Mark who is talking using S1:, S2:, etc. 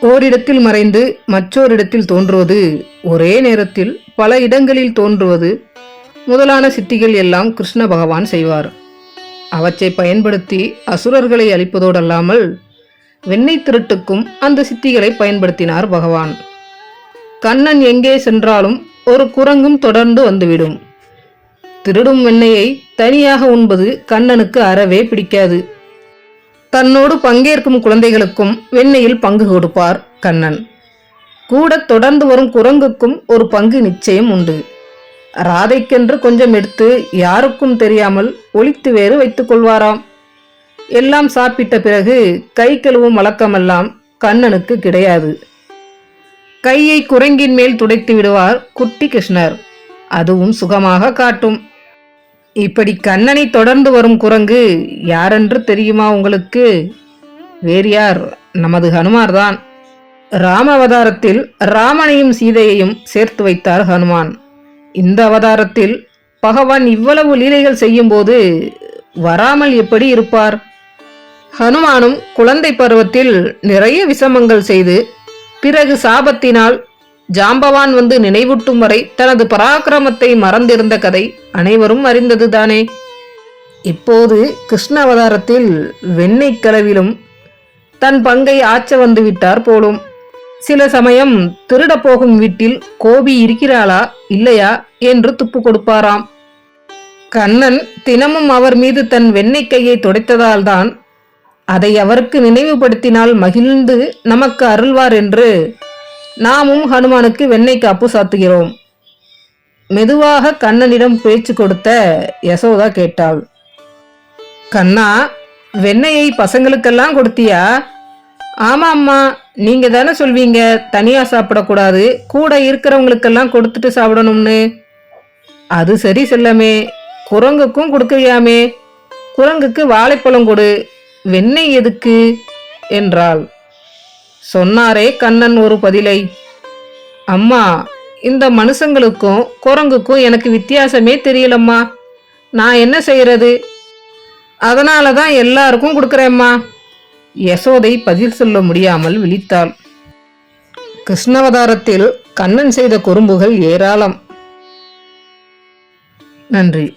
S1: ஓரிடத்தில் மறைந்து மற்றோரிடத்தில் தோன்றுவது ஒரே நேரத்தில் பல இடங்களில் தோன்றுவது முதலான சித்திகள் எல்லாம் கிருஷ்ண பகவான் செய்வார். அவற்றை பயன்படுத்தி அசுரர்களை அழிப்பதோடல்லாமல் வெண்ணெய் திருட்டுக்கும் அந்த சித்திகளை பயன்படுத்தினார் பகவான். கண்ணன் எங்கே சென்றாலும் ஒரு குரங்கும் தொடர்ந்து வந்துவிடும். திருடும் வெண்ணெயை தனியாக உண்பது கண்ணனுக்கு அறவே பிடிக்காது. தன்னோடு பங்கேற்கும் குழந்தைகளுக்கும் வெண்ணையில் பங்கு கொடுப்பார் கண்ணன். கூட தொடர்ந்து வரும் குரங்குக்கும் ஒரு பங்கு நிச்சயம் உண்டு. ராதைக்கென்று கொஞ்சம் எடுத்து யாருக்கும் தெரியாமல் ஒழித்து வேறு வைத்துக் கொள்வாராம். எல்லாம் சாப்பிட்ட பிறகு கை கழுவும் வழக்கமெல்லாம் கண்ணனுக்கு கிடையாது. கையை குரங்கின் மேல் துடைத்து விடுவார் குட்டி கிருஷ்ணர். அதுவும் சுகமாக காட்டும். இப்படி கண்ணனை தொடர்ந்து வரும் குரங்கு யாரென்று தெரியுமா உங்களுக்கு? வேறு யார்? நமது ஹனுமார்தான். ராம அவதாரத்தில் ராமனையும் சீதையையும் சேர்த்து வைத்தார் ஹனுமான். இந்த அவதாரத்தில் பகவான் இவ்வளவு லீலைகள் செய்யும்போது வராமல் எப்படி இருப்பார்? ஹனுமானும் குழந்தை பருவத்தில் நிறைய விசமங்கள் செய்து பிறகு சாபத்தினால் ஜாம்பவான் வந்து நினைவூட்டும் வரை தனது பராக்கிரமத்தை மறந்திருந்த கதை அனைவரும் அறிந்ததுதானே. இப்போது கிருஷ்ண அவதாரத்தில் வெண்ணெய் கலவிலும் தன் பங்கை ஆச்ச வந்து விட்டார் போலும். சில சமயம் திருட போகும் வீட்டில் கோபி இருக்கிறாளா இல்லையா என்று துப்பு கொடுப்பாராம். கண்ணன் தினமும் அவர் மீது தன் வெண்ணெய் கையை துடைத்ததால்தான் அதை அவருக்கு நினைவுபடுத்தினால் மகிழ்ந்து நமக்கு அருள்வார் என்று நாமும் ஹனுமானுக்கு வெண்ணெய் காப்பு சாத்துகிறோம். மெதுவாக கண்ணனிடம் பேச்சு கொடுத்த யசோதா கேட்டாள். கண்ணா வெண்ணெயை பசங்களுக்கெல்லாம் கொடுத்தியா? ஆமா அம்மா நீங்க தானே சொல்வீங்க தனியா சாப்பிடக்கூடாது கூட இருக்கிறவங்களுக்கெல்லாம் கொடுத்துட்டு சாப்பிடணும்னு. அது சரி செல்லமே குரங்குக்கும் கொடுக்கறியாமே குரங்குக்கு வாழைப்பழம் கொடு வெண்ணெய் எதுக்கு? என்றாள். சொன்னாரே கண்ணன் ஒரு பதிலை. அம்மா இந்த மனுஷங்களுக்கும் குரங்குக்கும் எனக்கு வித்தியாசமே தெரியலம்மா. நான் என்ன செய்யறது? அதனால தான் எல்லாருக்கும் கொடுக்குறேம்மா. யசோதை பதில் சொல்ல முடியாமல் விழித்தாள். கிருஷ்ணவதாரத்தில் கண்ணன் செய்த குறும்புகள் ஏராளம். நன்றி.